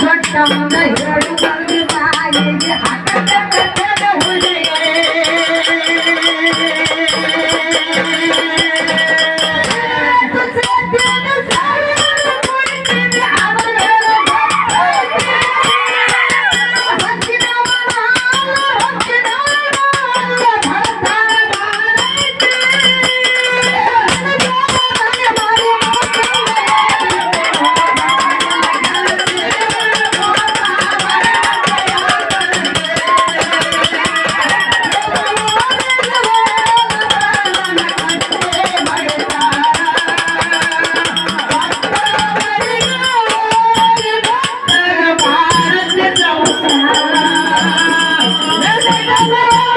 சொட்டம் Yeah.